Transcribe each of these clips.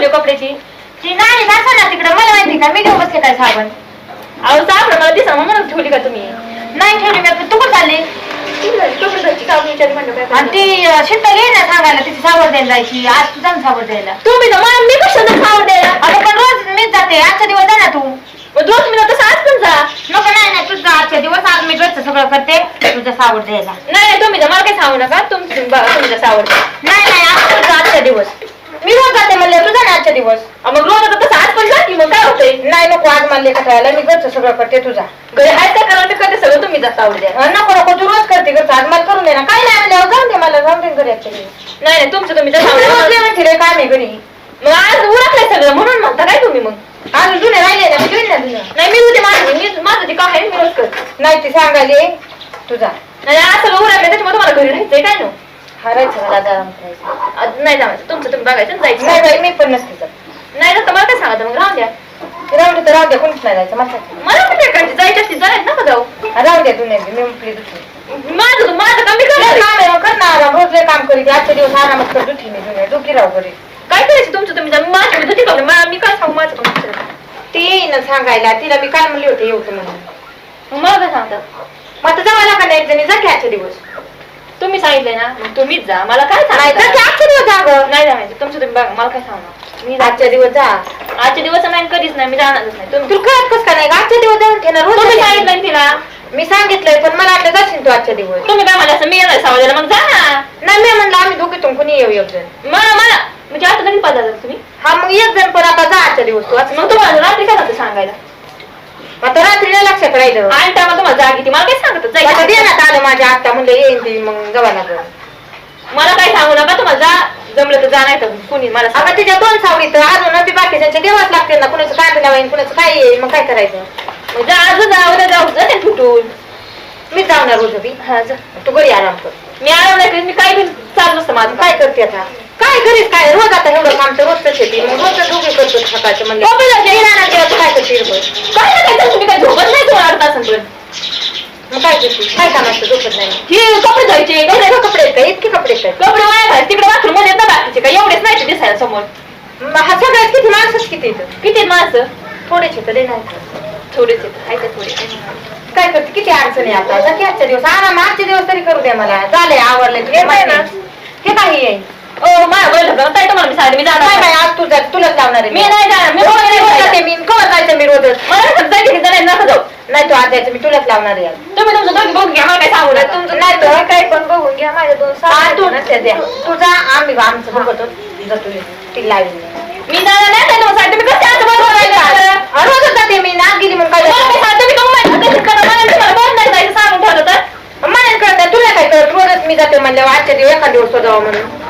ठेवली कपड्याची? ती नाही दाखवा ना तिकडं. मला माहिती का मी घेऊन बसले काय साबण? अहो सापड मला दिसा म्हणून ठेवली का तुम्ही? नाही ठेवली मी तू कुठं चालली? साबण आणि? ती शीतल ना सांगायला तिची सावड द्यायला जायची. आज तू जाऊन सावड द्यायला. तुम्ही तर मला मी कशाला सावड द्यायला? पण रोज मीच जाते आजचा दिवस जा ना तू. मग दोन मिनिट तसं आज पण जा. नको नाही नाही तुझा आजच्या दिवस आज मी सगळं करते. तुझं सावड द्यायला. नाही नाही तुम्ही तर मला काही सांगू नका. तुमची बघा तुमच्या सावड नाही नाही आज तुझा आजचा दिवस. मी रोज जाते म्हणले तुझा ना आजचा दिवस. मग रोज आता तसं आज पण की मग काय होतंय? नाही नको आज म्हणले का करायला मी घरचं सगळं करते तुझा घरी हाय काय करा ते करते सगळं तुम्ही जा सावड द्या अं, नको नको तू रोज करते घरचं. आज मला करून दे ना. काय नाही म्हणल्यावर जाऊन दे मला जाऊन दे घरी आजच्या दिवस. नाही नाही तुमचं तुम्ही रोज जेवण ठेवलंय काय नाही घरी. मग आज उरकलंय सगळं म्हणून म्हणता काय तुम्ही मग? अजून जुने राहिले ना मी घेऊन ना तुझं नाही मी उद्या माझं मी माझं जे काम आहे मी रोज करते. नाही ती सांगायले तुझा नाही आज सगळं उरकलं त्याच्यामुळे तुम्हाला घरी राहायचंय काय नो? हरायचं मला आराम करायचं आज नाही जायचं तुमचं तुम्ही बघायचं आणि जायचं नाही बाई मी पण नसते तर नाही तर मला काय सांगा मग राहून द्या राहू दे तर राहू दे कोणीच नाही जायचं मला सांग. मला पण काय करायचं जायचं असते जायचं नका जाऊ राहू दे तू नाही मी म्हटली दुसरी माझं माझं काम आहे कर ना आराम रोज लय काम करीत आजच्या दिवस आरामात कर दुखी मी जुने डुकी राहू घरी काय करायचं तुमचं तुम्ही जा. माझं मी मी काय सांगू माझं. ती येईन ना सांगायला तिला मी काय म्हणली होते येऊ तू म्हणून मग मला काय सांगता मग आता जावं लागणार एक जणी जा की आजच्या दिवस तुम्ही सांगितलंय ना मग तुम्हीच जा. मला काय नाही सांगायचं? आजच्या दिवस जा गं. नाही तुमचं तुम्ही बघा मला काय सांगणार? मी जा- आजच्या दिवस जा. आजच्या दिवस नाही कधीच नाही. मी जाणारच नाही. तुम्ही तुला कळत कस का नाही गं? आजच्या दिवस जाऊन ठेवणार रोज तुम्ही जाते. सांगितलं ना तिला. मी सांगितलंय पण मला वाटलं जाशील तू आजच्या दिवस. तुम्ही काय मला असं मी येणार सावजाला मग जा ना. नाही मी म्हणलं आम्ही दोघीतून कुणी येऊ एक जण. मला मला म्हणजे आता लगेच पाहिजे तुम्ही? हा मग एक जण पण आता जा आजच्या दिवस तू. आज मग तुम्हाला रात्री काय जातं सांगायला? आता रात्रीला लक्षात राहिलं. आणि टायमा तुम्हाला जाग येते. मला काय सांगत आता जायचं देण्यात आलं माझ्या आत्ता म्हणलं येईन ती मग जवा लागलं मला काय सांगू नका तुम्हाला जा जमलं तर जा नाही तर कोणी मला आता. तिच्या दोन सावडीत अजून बी बाकीच्या देवाच लागते ना कुणाचं काय लावाईन कुणाचं काय येईल मग काय करायचं? मग जा आज जा उद्या जाऊ जा ते फुटून मी जाऊ ना रोज बी. हा जा. तू घरी आराम कर. मी आराम नाही करीत मी काय बी चालू नसतं माझं काय करते आता? काय घरीच काय? रोज आता एवढं काम तर रोजच शेती. मग रोज दोघे करतो सकाळचं देवाचं काय करते? रे? काय ना काय तुम्ही काय झोपत नाही दोन अर्धा मग काय करते काय काम असतं झोपत नाही? हे कपडे धुवायचे एवढे कपडे आहेत का? इतके कपडे आहेत का? कपडे वाया घाल तिकडे बाथरूममध्ये येतात बाकीचे काय एवढेच नाही ते दिसायला समोर. हा सगळ्यात किती माणसंच किती येतं किती माणसं? थोडेच येतं लय नाही येत. थोडेच आहेत हाय ते थोडे काय करते? किती अडचणी आता? जा की आजच्या दिवस? आराम आजचे दिवस तरी करू द्या मला. झाले आवडले हे काय? हे काही आहे? ओ माझ्या बोलत होता ताई तुम्हाला मी सांगते मी जाणार नाही. नाही आज तू जा तुलाच लावणार आहे मी. नाही जाणार मी रोज नाही रोज. जाते मी कवर जायचं मी रोजच. मला नाही समजायचं की जाणार नका जाऊ. नाही तू आज जायचं मी तुलाच लावणार आहे आज. तुम्ही तुमचं दोघी बघून घ्या मला काय सांगू नका. तुमचं नाही तर काय पण बघून घ्या माझ्या दोन तू तुझा आम्ही आमचं बघतो तू. ती लावीन. मी. जाणार नाही ताई तुम्हाला मी बरोबर आहे रोजच जाते मी ना गेली म्हणून काय मी कमी माहिती करा. मला नाही नाही जायचं सांगून ठेवलं तर. मला कळत तुला काय कळत? रोजच मी जाते म्हणल्यावर आजच्या दिवस एखाद दिवस जावं म्हणून.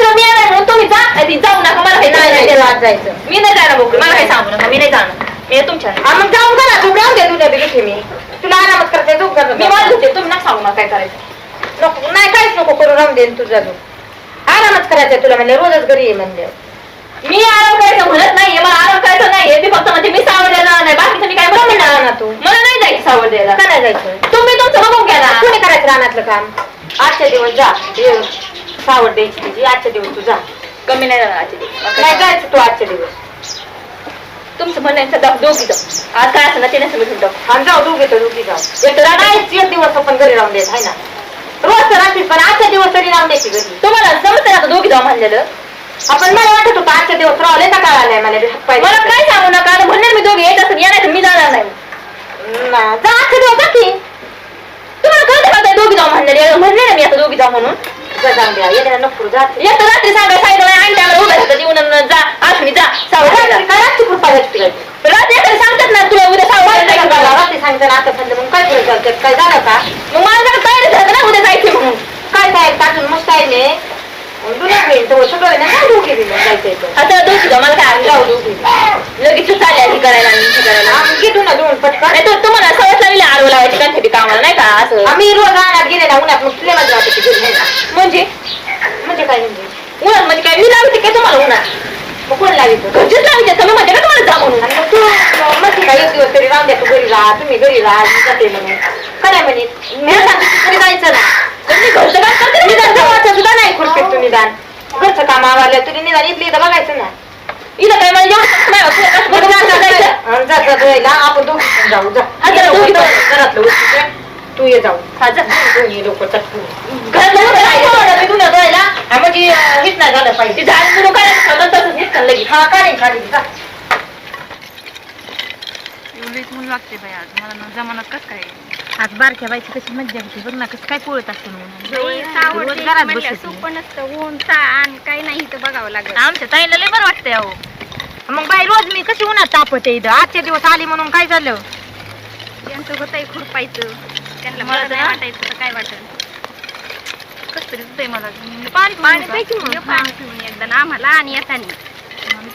तुम्ही सांगितलं मी येणार म्हणून तुम्ही जा. आधी जाऊ नका मला काही नाही आज जायचं. मी नाही जाणार मोकळी. मला काही सांगू नका मी नाही जाणार. मी आहे तुमच्या हा मग जाऊन करा तू राहून दे तुझ्या बिलुठी मी. तुला आरामात करते तू कर मी मला होते तुम्ही नका सांगू मला काय करायचं. नको नाही काहीच नको करू राहून दे तुझा तू आरामच करायचं तुला म्हणले रोजच घरी ये म्हणले. मी आराम करायचं म्हणत नाहीये मला आराम करायचं नाहीये. मी फक्त म्हणजे मी सावड द्यायला नाही बाकीचं मी काय म्हणत नाही. ना तू. मला नाही जायचं सावड द्यायला का नाही जायचं? तुम्ही तुमचं बघून घ्या ना. कोणी करायचं रानातलं काम? आजच्या दिवस जा. ये, सावड द्यायची तिची आजच्या दिवस तू जा कमी नाही जाणार आजचे नाही. जायचं तू आजच्या दिवस. तुमचं म्हणणं आहे सध्या दोघी जाऊ. आज काय असं ना ते नाही समजून टाकू आणि जाऊ दोघे तर दोघी जाऊ. एक नाहीच एक दिवस आपण घरी राहून देत आहे ना. रोज तर पण आजच्या दिवस तरी राहून द्यायची घरी. तुम्हाला जमत आता दोघी जाऊ म्हणलेलं? आपण मला वाटत होतं आजच्या दिवस रावले का काळ आलाय मला बी हातपाय मला काय सांगू नका आता म्हणणार मी दोघी येत तर मी जाणार नाही. ना, जा आजच्या दिवस जा की. तुम्हाला कळतं का ते दोघी जाऊ म्हणलेले? म्हणले ना मी आता दोघी जाऊ म्हणून. जा जाऊन द्या नको रात्री नाही आणि त्याला उभ्या राहतात येऊन जा. आठवणी जा. रात्री काय रात्री कृपा तिकडे. रात्री एखादी सांगतात ना तुला उद्या? जायचं. रात्री सांगितलं ना आता मग काय करत चालतं काय झालं का मग मला जरा तयारी झालं ना उद्या जायचं म्हणून. काय काय टाकून मस्त आहे ने. दुनिया होईल तर सगळं आहे ना काय डोके दिलं जायचं इथं. आता जाऊ मला काय जाऊ. लगेच चालल्या हे करायला आणि करायला. आम्ही घेतो ना दोन पटकन. नाही तर तुम्हाला सवय लागली लावायची त्यांच्यासाठी कामाला नाही का असं. आम्ही रोज राहणार गेले ना उन्हात मग तुला माझ्या वाटत घरी नाही ना. म्हणजे म्हणजे काय म्हणजे उन्हात म्हणजे काय? मी लावते काय तुम्हाला उन्हात? मग कोण लावित घरचीच तुम्ही म्हणजे का तुम्हाला जा म्हणून. आणि मग तू म्हणते का एक दिवस तरी राहून द्या. तू घरी राहा. तुम्ही घरी राहा. मी जाते म्हणून. काय नाही म्हणे. मी सांगितलं तरी जायचं ना तर मी घरचं काम करते ना, मी निदान जाते. जवळचं सुद्धा नाही खुरपीत तू निदान. घरचं काम आवडलं तरी निदान इथली इथं बघायचं ना इथं काय मला जेवण नाही होत. कसं बरं जायचं, जायचं. आणि जा जा धुवायला आपण दोघी जाऊ जा. घरातलं तू ये जाऊ. हा, जा. दोन्ही लोक चटकून उभं राहायचं. मी तुला धुवायला हा, म्हणजे अं, हेच नाही झालं ती पाहिजे झाड सुरू करायचं ठेवलं तसंच नीट लगेच. हा काढीन काढीन एवढीच म्हणून लागते बाई आज. मला ना जमानात कसं काय आज बारक्या बाईची कशी मज्जा होती. बघ ना कसं काय पोळत असतं म्हणून. रोज घरात बसते. सोपं नसतं ऊन ताण काही नाही तर बघावं लागत. आमच्या ताईला लय बरं वाटतंय अहो. मग बाई रोज मी कशी उन्हात तापते इथं? आजचे दिवस आली म्हणून काय झालं? त्यांचं होतंय खुरपायचं. त्यांना मला मला नाही ना- वाटायचं तर काय कसं तरी होतंय मला. मी पाणी पाणी पाणी प्यायची पाणी पिऊन एकदा ना आम्हाला आणि येतानी.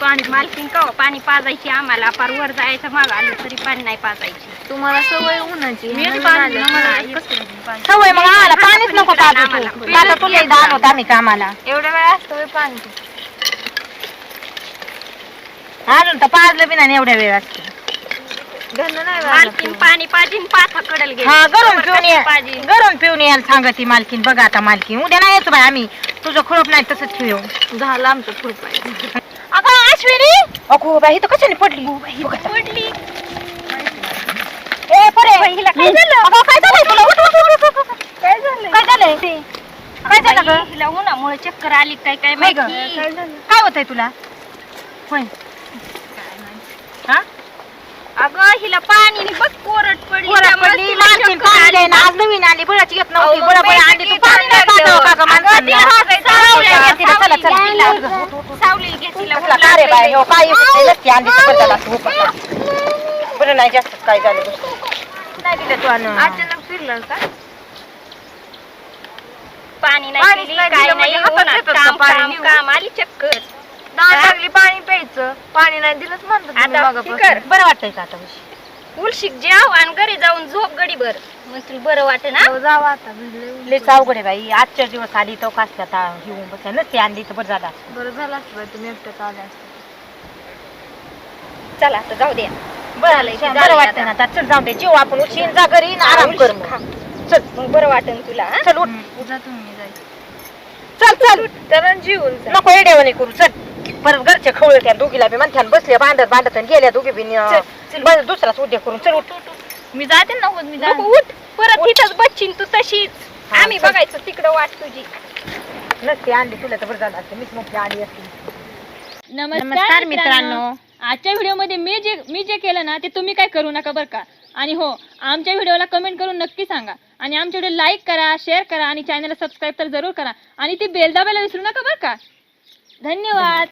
पाणी मालकीन कवा पाणी पाजायची आम्हाला. पार वर जायचं माग आलं तरी पाणी नाही पाजायची. तुम्हाला सवय उन्हाची. मी नवीन पाणी- आलं. मला मला कसं नाही. पाणी. सवय मग आम्हाला पाणीच नको पाजू आम्हाला. तू. आता तुला एकदा आम्ही कामाला एवढ्या वेळा असतं पाणी अजून तर पाजलं बी नाही एवढ्या वेळ असते. मालकीन पाणी पाजीन पाथा कडल गेली. हा गरम पिऊन ये पाजी गरम पिऊन यायला सांगती मालकीन बघा आता मालकीन. उद्या नाही येतो बाई आम्ही. तुझं खुरप नाही तसंच ठेवू झालं आमचं खुरपाय अगं अश्विनी! अगो बाई तर कशाने पडली? पडली. ए परे! हिला काय झालं? अगं काय झालंय तुला? उठ, उठ, उठ, उठ, उठ, उठ. काय झालं काय झालं ग? हिला उन्हामुळे चक्कर आली काय काय ग. माहिती? काय होतंय तुला? होय. हा? अगं हिला पाणी बघ कोरड पडली त्यामुळे तिला चक्कर आली. आज नवीन आली बळाची येत नव्हती अहो, बळा बळा बाई, आणली तू किती पाणी नाही चांगलं पाजावं का ग अगं, माणसांना? तिला हागायचं, सावली सावली घे तिला, चला, चला, घे, तिला, सावली उठ, उठ, उठ. सावली घे तिला कसला ऊन का रे बाई लागलंय. काय येते नसती आणली तर बरं झालं असतं, पटकन. बरं नाही जास्त काय झालं बस. नाही दिलं तू आणून. अचानक फिरलं का पाणी नाही पाणीच पिली, नाही काय दिलं नाही म्हणजे हातात उन्हात येतं काम का पाणी काम नेऊन? काम आली चक्कर लागली पाणी पाणी नाही दिलंच आता हे कर. बरं वाटतंय का आता उशी? उलशिक जेव आणि घरी जाऊन झोप गडीभर. मग तुला बरं वाटे ना जावा आता. लयच अवघड आहे बाई. आजच्या दिवस आली तो कसल्या आता घेऊन बसल्या नसती आणली तर बरं झालं. बरं झालं असतं तुम्ही एकट्याच आले चला आता जाऊ द्या बरं झालंय की बरं झालंय वाटतं ना आता. चल जाऊ दे. जीव आपण उशीन जा घरी आणि आराम कर मग. चल मग बरं वाटेल तुला हा? चल उठ. जा तुम्ही चल चल. तर जीवन नको येडेवाने करू. चल. परत घरचे खवळ त्या दोघीला बी म्हणत्यान बसले बांधत बांधत आणि गेल्या दोघी बी चल. दुसराच उद्या करून चल उठ. मी जाते ना होत मी जाते. उठ. परत तिथंच बच्चीन तू तशीच. हा, आम्ही चल. बघायचं तिकडं वाट तुझी. नसती आणली तुला तर बरं झालं असतं. मीच आली असती. नमस्कार मित्रांनो. आजच्या व्हिडिओमध्ये मी जे मी जे केलं ना ते तुम्ही काय करू नका बरं का. आणि हो आमच्या व्हिडिओला कमेंट करून नक्की सांगा. आणि आमच्या व्हिडिओ लाईक करा शेअर करा आणि चॅनलला सबस्क्राईब तर जरूर करा. आणि ती बेल दाबायला विसरू नका बरं का. धन्यवाद.